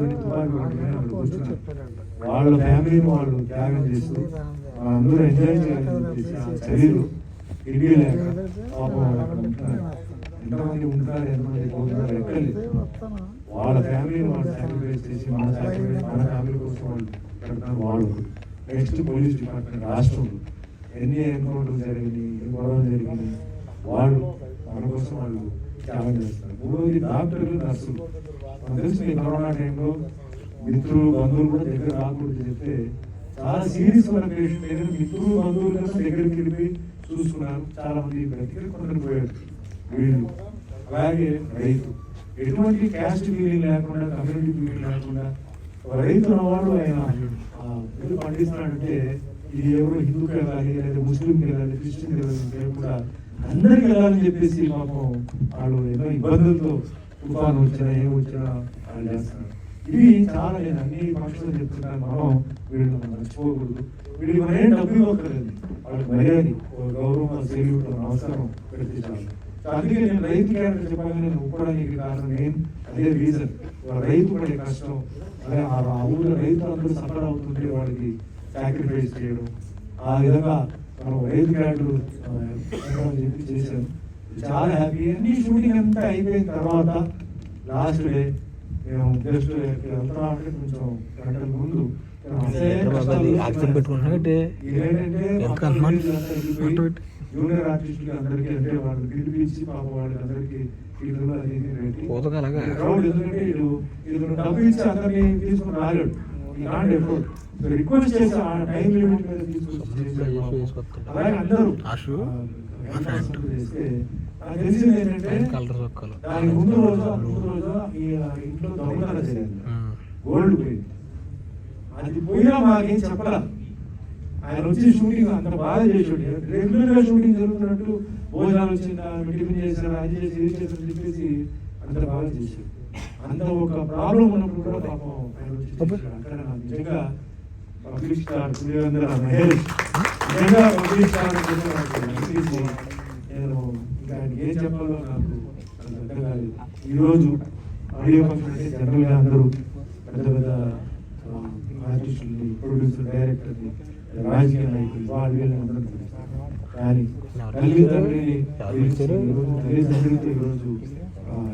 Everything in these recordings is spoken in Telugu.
కూర్చొని తుపాకీ పట్టుకొని అక్కడ కూర్చున్నారు వాళ్ళ ఫ్యామిలీని వాళ్ళు త్యాగం చేస్తూ అందరూ ఎంజాయ్ చేయాలని చెప్పేసి ఆ చర్యలు తెలియలేక పాపం వాళ్ళు అక్కడ ఉంటున్నారు ఎంతమంది ఉంటారు ఎంతమంది పోతున్నారు ఎక్కలేదు వాళ్ళ ఫ్యామిలీని వాళ్ళు సాక్రిఫైస్ చేసి మన సాక్రిఫైస్ మన ఫ్యామిలీ కోసం వాళ్ళు పెడతారు వాళ్ళు. నెక్స్ట్ పోలీస్ డిపార్ట్మెంట్ రాష్ట్రంలో ఎన్ని ఎన్కౌంటర్ జరిగినాయి ఎన్ని గొడవలు జరిగినాయి వాళ్ళు మన కోసం వాళ్ళు త్యాగం చేస్తారు మూడవది డాక్టర్లు నర్సులు. మనకు తెలుసు మీ కరోనా టైంలో మిత్రులు బంధువులు కూడా దగ్గర రాకూడదు చెప్తే చాలా సీరియస్ ఉన్న పేషెంట్ దగ్గర మిత్రులు బంధువులు కూడా దగ్గరికి వెళ్ళి చూసుకున్నారు. చాలా మంది బ్రతికి కొందరు పోయారు. వీళ్ళు అలాగే రైతు. ఎటువంటి క్యాస్ట్ ఫీలింగ్ లేకుండా కమ్యూనిటీ ఫీలింగ్ లేకుండా రైతు ఉన్నవాడు ఆయన ఆ, ఇది పండిస్తున్నాడంటే ఇది ఎవరు హిందూకి వెళ్ళాలి లేదా ముస్లింకి వెళ్ళాలి క్రిస్టియన్కి వెళ్ళాలి లేకుండా అందరికి వెళ్ళాలని చెప్పేసి పాపం వాళ్ళు ఎన్నో ఇబ్బందులతో తుఫాన్ వచ్చినా ఏం వచ్చినా వాళ్ళు చేస్తున్నారు. ఇవి చాలా నేను అన్ని పక్షులు చెప్తున్నాను మనం వీళ్ళు మర్చిపోకూడదు. వీళ్ళకి మనం ఏం డబ్బు ఇవ్వక్కర్లేదు. వాళ్ళకి మర్యాది గౌరవం సెల్యూట్ అవసరం పెడితే చాలు అందుకే నేను రైతు క్యారెక్టర్ చెప్పాలని నేను ఒప్పుకోవడానికి కారణం ఏం అదే రీజన్ రైతు పడే కష్టం అదే ఆ ఊళ్ళో రైతులు అందరూ సఫర్ అవుతుంటే వాళ్ళకి సాక్రిఫైస్ చేయడం. ఆ విధంగా మనం రైతు క్యారెక్టర్ చెప్పి చేశాను చాలా హ్యాపీ అన్ని షూటింగ్ అంతా అయిపోయిన తర్వాత లాస్ట్ డే మేము జస్ట్ వెళ్తా అంటే కొంచెం గంటల ముందు. జూనియర్ ఆర్టిస్టులు అందరికీ అంటే వాళ్ళు పిలిపించి పాప. క్రౌడ్ ఎందుకంటే వీళ్ళు డబ్బు ఇచ్చి అందరినీ తీసుకుని రాలేడు. ఈ నాట్ ఎఫోర్డ్ సో రిక్వెస్ట్ చేసి ఆ టైం లిమిట్ మీద తీసుకొచ్చి చేశారు పాపం. అలాగే అందరూ ఆషు, ఆ, ఆ ప్యాంటు. చేస్తే నాకు తెలిసింది ఏంటంటే కలర్ చొక్కాలు దానికి ముందు రోజు ఆ ముందు రోజు ఈ ఇంట్లో దొంగతనం జరిగింది. గోల్డ్ పోయింది. అది పోయినా మాకేం చెప్పలా ఆయన వచ్చి షూటింగ్ అంత బాగా చేసాడు రెగ్యులర్గా షూటింగ్ జరుగుతున్నట్టు భోజనాలు వచ్చిందా టిఫిన్ చేశారా అది చేసి ఇది చేశారని చెప్పేసి అంత బాగా చేశాడు. అంత ఒక ప్రాబ్లం ఉన్నప్పుడు కూడా పాపం నిజంగా పబ్లిక్ స్టార్ మహేష్. నిజంగా పబ్లిక్ స్టార్ నేను ఇంకా ఆయనకి ఏం చెప్పాలో నాకు నాకు అర్థం కాలేదు. ఈరోజు ఆడియో ఫంక్షన్ అంటే జనరల్గా అందరూ పెద్ద పెద్ద ఆర్టిస్టుల్ని ప్రొడ్యూసర్ డైరెక్టర్ని రాజకీయ నాయకులు వాళ్ళు వీళ్ళని. కానీ తల్లిదండ్రులని తల్లిదండ్రులతో ఈరోజు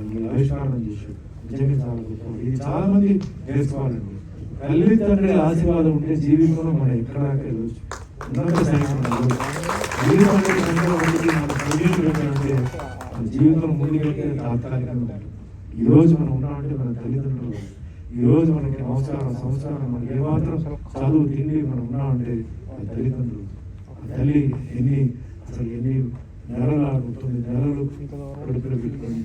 ఈ ఆవిష్కరణ చేశారు. నిజంగా చాలా గొప్ప ఇది చాలా మంది నేర్చుకోవాలండి తల్లి తండ్రి ఆశీర్వాదం ఉంటే జీవితంలో మనం ఎక్కడ వెళ్ళొచ్చు జీవితం ముందుకెళ్తే తాత్కాలికంగా ఈ రోజు మనం ఉన్నామంటే మన తల్లిదండ్రులు ఈ రోజు మనకి నమస్కారం సంస్కారం మనకి ఏమాత్రం చదువు తిండి మనం ఉన్నామంటే మన తల్లిదండ్రులు ఆ తల్లి ఎన్ని అసలు ఎన్ని నెలలు ఆడుతుంది నెలలు కడుపులో పెట్టుకొని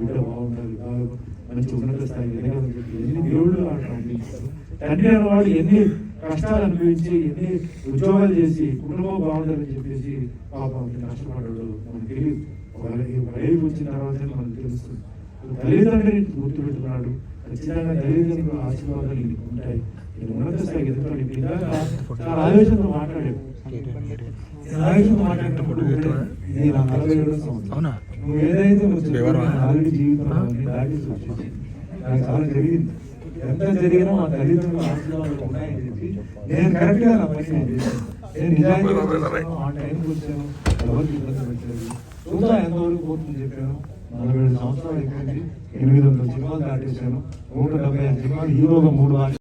బిడ్డ బాగుండాలి బాగా మంచి ఉన్నత స్థాయి ఎదగాలని చెప్పి ఎన్ని దేవుళ్ళు వాళ్ళు పంపించారు తండ్రి అనేవాడు ఎన్ని కష్టాలు అనుభవించి ఎన్ని ఉద్యోగాలు చేసి కుటుంబం బాగుండాలని చెప్పేసి పాపం కష్టపడ్డాడు. మనకు తెలియదు వచ్చిన తర్వాతే మనకు తెలుస్తుంది. తల్లిదండ్రులని గుర్తుపెట్టుకున్నాడు ఖచ్చితంగా తల్లిదండ్రుల ఆశీర్వాదాలు ఉంటాయి. నేను ఉన్నత స్థాయికి ఎదుగుతాడు చాలా ఆవేశంతో మాట్లాడాడు. నేను ఆవేశంతో మాట్లాడినప్పుడు ఇది నా నలభై ఏడో సంవత్సరం. నువ్వు ఏదైతే ఆల్రెడీ జీవితంలో అన్ని దాటేసి వచ్చేసి నాకు చాలా జరిగింది. ఎంత జరిగినా మా తల్లిదండ్రుల ఆశీర్వాదాలు ఉన్నాయని చెప్పి నేను కరెక్ట్గా నా పని నేను చేశాను. నేను ఆ టైంకి వచ్చాను ఎవరికి ఇబ్బంది పెట్టలేదు. చూద్దా ఎంతవరకు పోతుంది చెప్పాను? నలభై ఏడు సంవత్సరాలు అయిపోయింది. ఎనిమిది వందల సినిమాలు దాటేశాను. నూట డెబ్బై ఐదు సినిమాలు హీరోగా మూడు